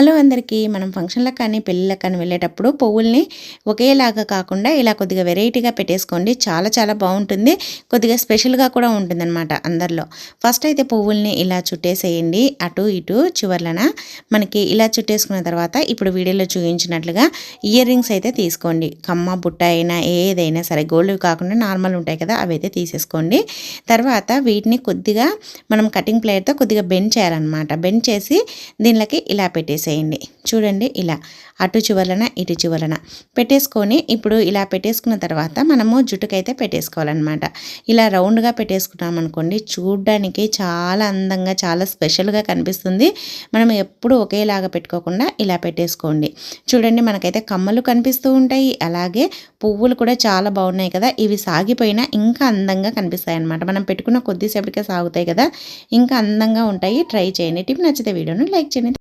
Hello అందరికీ. మనం ఫంక్షన్లకు కానీ పెళ్ళిళ్ళకి కానీ వెళ్ళేటప్పుడు పువ్వుల్ని ఒకేలాగా కాకుండా ఇలా కొద్దిగా వెరైటీగా పెట్టేసుకోండి. చాలా చాలా బాగుంటుంది. కొద్దిగా స్పెషల్గా కూడా ఉంటుందన్నమాట అందరిలో. ఫస్ట్ అయితే పువ్వుల్ని ఇలా చుట్టేసేయండి. అటు ఇటు చివర్లన మనకి ఇలా చుట్టేసుకున్న తర్వాత ఇప్పుడు వీడియోలో చూపించినట్లుగా ఇయర్ రింగ్స్ అయితే తీసుకోండి. కమ్మ బుట్ట అయినా ఏదైనా సరే గోల్డ్ కాకుండా నార్మల్ ఉంటాయి కదా అవి అయితే తీసేసుకోండి. తర్వాత వీటిని కొద్దిగా మనం కటింగ్ ప్లేట్తో కొద్దిగా బెండ్ చేయాలన్నమాట. బెండ్ చేసి దీనిలోకి ఇలా పెట్టేసి పెట్టేసేయండి చూడండి ఇలా. అటు చివరన ఇటు చివరన. పెట్టేసుకొని ఇప్పుడు ఇలా పెట్టేసుకున్న తర్వాత మనము జుట్టుకైతే పెట్టేసుకోవాలన్నమాట. ఇలా రౌండ్గా పెట్టేసుకున్నామనుకోండి చూడడానికి చాలా అందంగా చాలా స్పెషల్గా కనిపిస్తుంది. మనం ఎప్పుడు ఒకేలాగా పెట్టుకోకుండా ఇలా పెట్టేసుకోండి. చూడండి మనకైతే కమ్మలు కనిపిస్తూ ఉంటాయి. అలాగే పువ్వులు కూడా చాలా బాగున్నాయి కదా. ఇవి సాగిపోయినా ఇంకా అందంగా కనిపిస్తాయి అన్నమాట మనం పెట్టుకున్న కొద్దిసేపటికే సాగుతాయి కదా. ఇంకా అందంగా ఉంటాయి. ట్రై చేయండి. టిప్ నచ్చితే వీడియోను లైక్ చేయండి.